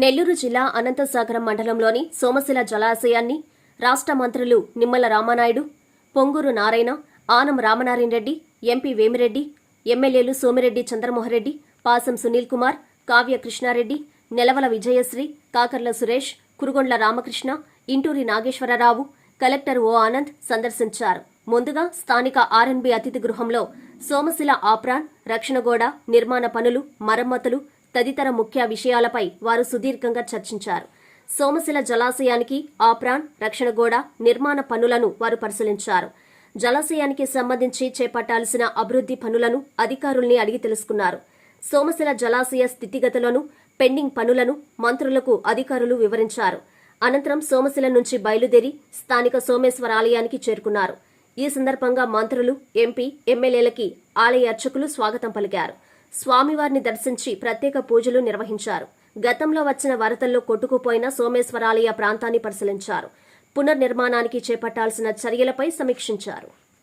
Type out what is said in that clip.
నెల్లూరు జిల్లా అనంతసాగరం మండలంలోని సోమశిల జలాశయాన్ని రాష్ట్ర మంత్రులు నిమ్మల రామానాయుడు పొంగూరు నారాయణ ఆనం రామనారాయణ రెడ్డి ఎంపీ వేమిరెడ్డి ఎమ్మెల్యేలు సోమిరెడ్డి చంద్రమోహన్రెడ్డి పాసం సునీల్ కుమార్ కావ్య కృష్ణారెడ్డి నెలవల విజయశ్రీ కాకర్ల సురేష్ కురుగొండ్ల రామకృష్ణ ఇంటూరి నాగేశ్వరరావు కలెక్టర్ ఓ ఆనంద్ సందర్శించారు. ముందుగా స్థానిక ఆర్ఎన్బి అతిథి గృహంలో సోమశిల ఆప్రాన్ రక్షణగోడ నిర్మాణ పనులు మరమ్మతులు తదితర ముఖ్య విషయాలపై వారు సుదీర్ఘంగా చర్చించారు. సోమశిల జలాశయానికి ఆప్రాన్ రక్షణగోడ నిర్మాణ పనులను వారు పరిశీలించారు. జలాశయానికి సంబంధించి చేపట్టాల్సిన అభివృద్ధి పనులను అధికారుల్ని అడిగి తెలుసుకున్నారు. సోమశిల జలాశయ స్థితిగతులను పెండింగ్ పనులను మంత్రులకు అధికారులు వివరించారు. అనంతరం సోమశిల నుంచి బయలుదేరి స్థానిక సోమేశ్వర ఆలయానికి చేరుకున్నారు. ఈ సందర్భంగా మంత్రులు ఎంపీ ఎమ్మెల్యేలకి ఆలయ అర్చకులు స్వాగతం పలికారు. స్వామివారిని దర్శించి ప్రత్యేక పూజలు నిర్వహించారు. గతంలో వచ్చిన వరదల్లో కొట్టుకుపోయిన సోమేశ్వరాలయ ప్రాంతాన్ని పరిశీలించారు. పునర్నిర్మాణానికి చేపట్టాల్సిన చర్యలపై సమీక్షించారు.